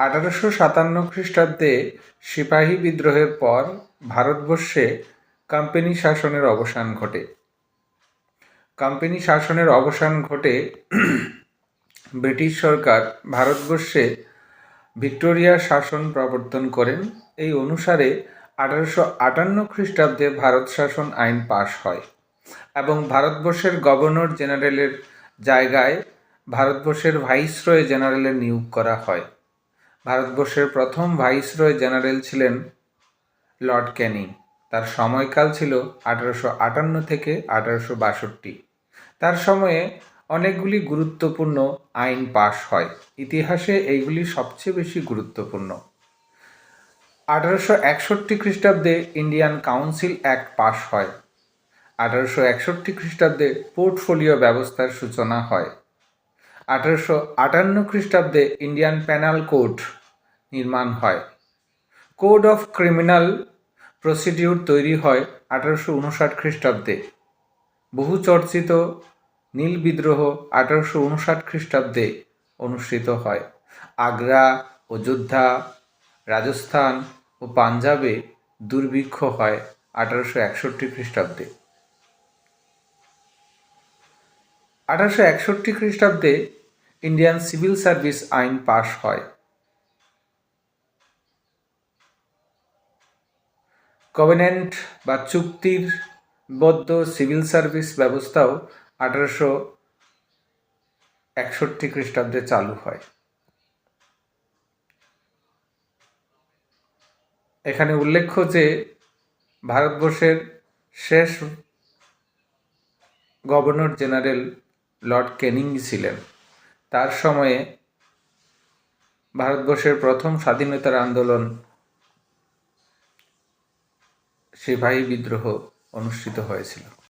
আঠারোশো সাতান্ন খ্রিস্টাব্দে সিপাহী বিদ্রোহের পর ভারতবর্ষে কোম্পানি শাসনের অবসান ঘটে। কোম্পানি শাসনের অবসান ঘটে ব্রিটিশ সরকার ভারতবর্ষে ভিক্টোরিয়া শাসন প্রবর্তন করেন। এই অনুসারে আঠারোশো আটান্ন খ্রিস্টাব্দে ভারত শাসন আইন পাশ হয় এবং ভারতবর্ষের গভর্নর জেনারেলের জায়গায় ভারতবর্ষের ভাইসরয় জেনারেলের নিয়োগ করা হয়। ভারতবর্ষের প্রথম ভাইসরয় জেনারেল ছিলেন লর্ড ক্যানিং তার সময়কাল ছিল আঠারোশো আটান্ন থেকে আঠারোশো বাষট্টি। তার সময়ে অনেকগুলি গুরুত্বপূর্ণ আইন পাশ হয়। ইতিহাসে এইগুলি সবচেয়ে বেশি গুরুত্বপূর্ণ। আঠারোশো একষট্টি খ্রিস্টাব্দে ইন্ডিয়ান কাউন্সিল অ্যাক্ট পাশ হয়। আঠারোশো একষট্টি খ্রিস্টাব্দে পোর্টফোলিও ব্যবস্থার সূচনা হয়। আঠারোশো আটান্ন খ্রিস্টাব্দে ইন্ডিয়ান প্যানাল কোড নির্মাণ হয়। কোড অফ ক্রিমিনাল প্রসিডিউর তৈরি হয় আঠারোশো উনষাট খ্রিস্টাব্দে। বহু চর্চিত নীল বিদ্রোহ আঠারোশো উনষাট খ্রিস্টাব্দে অনুষ্ঠিত হয়। আগ্রা অযোধ্যা রাজস্থান ও পাঞ্জাবে দুর্ভিক্ষ হয় আঠারোশো একষট্টি খ্রিস্টাব্দে। আঠারোশো একষট্টি খ্রিস্টাব্দে ইন্ডিয়ান সিভিল সার্ভিস আইন পাশ হয়। কভেনেন্ট বা চুক্তির বদ্ধ সিভিল সার্ভিস ব্যবস্থাও আঠারোশো একষট্টি খ্রিস্টাব্দে চালু হয়। এখানে উল্লেখ্য যে ভারতবর্ষের শেষ গভর্নর জেনারেল লর্ড ক্যানিং ছিলেন। তার সময়ে ভারতবর্ষের প্রথম স্বাধীনতার আন্দোলন সিপাহী বিদ্রোহ অনুষ্ঠিত হয়েছিল।